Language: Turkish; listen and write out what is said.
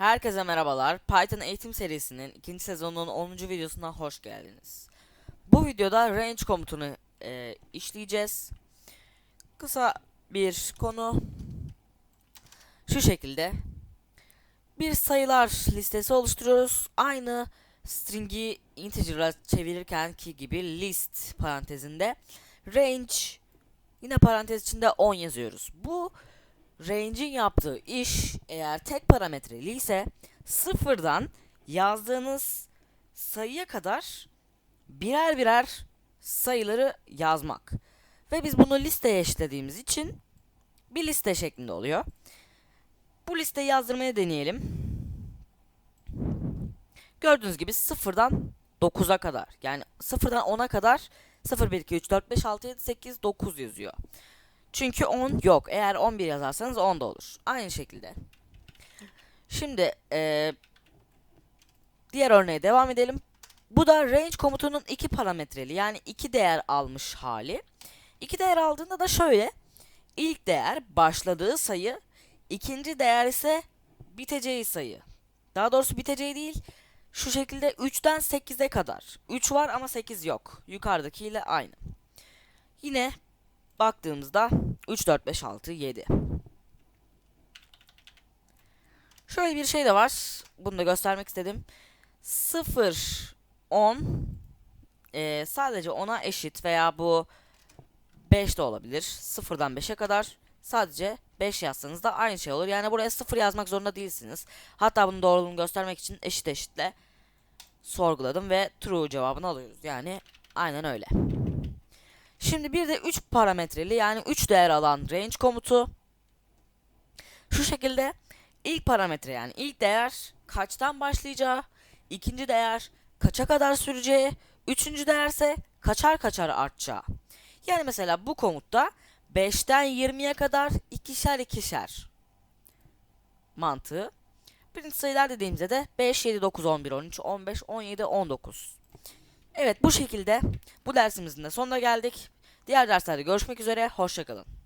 Herkese merhabalar. Python eğitim serisinin ikinci sezonunun 10. videosuna hoş geldiniz. Bu videoda range komutunu e, işleyeceğiz. Kısa bir konu. Şu şekilde. Bir sayılar listesi oluşturuyoruz. Aynı string'i integer'a çevirirken ki gibi list parantezinde range yine parantez içinde 10 yazıyoruz. Bu range'in yaptığı iş eğer tek parametreli ise sıfırdan yazdığınız sayıya kadar birer birer sayıları yazmak. Ve biz bunu listeye eşitlediğimiz için bir liste şeklinde oluyor. Bu listeyi yazdırmaya deneyelim. Gördüğünüz gibi sıfırdan 9'a kadar yani sıfırdan 10'a kadar 0, 1, 2, 3, 4, 5, 6, 7, 8, 9 yazıyor. Çünkü 10 yok. Eğer 11 yazarsanız 10 da olur. Aynı şekilde. Şimdi eee, diğer örneğe devam edelim. Bu da range komutunun iki parametreli yani iki değer almış hali. İki değer aldığında da şöyle. İlk değer başladığı sayı, ikinci değer ise biteceği sayı. Daha doğrusu biteceği değil. Şu şekilde 3'ten 8'e kadar. 3 var ama 8 yok. Yukarıdakiyle aynı. Yine baktığımızda 3, 4, 5, 6, 7. Şöyle bir şey de var. Bunu da göstermek istedim. 0, 10 eee, sadece 10'a eşit veya bu 5 de olabilir. 0'dan 5'e kadar sadece 5 yazsanız da aynı şey olur. Yani buraya 0 yazmak zorunda değilsiniz. Hatta bunun doğruluğunu göstermek için eşit eşitle sorguladım ve true cevabını alıyoruz. Yani aynen öyle. Şimdi bir de 3 parametreli yani 3 değer alan range komutu. Şu şekilde ilk parametre yani ilk değer kaçtan başlayacağı, ikinci değer kaça kadar süreceği, üçüncü değerse kaçar kaçar artacağı. Yani mesela bu komutta 5'ten 20'ye kadar ikişer ikişer mantığı. Birinci sayılar dediğimizde de 5, 7, 9, 11, 13, 15, 17, 19. Evet bu şekilde bu dersimizin de sonuna geldik. Diğer derslerde görüşmek üzere. Hoşçakalın.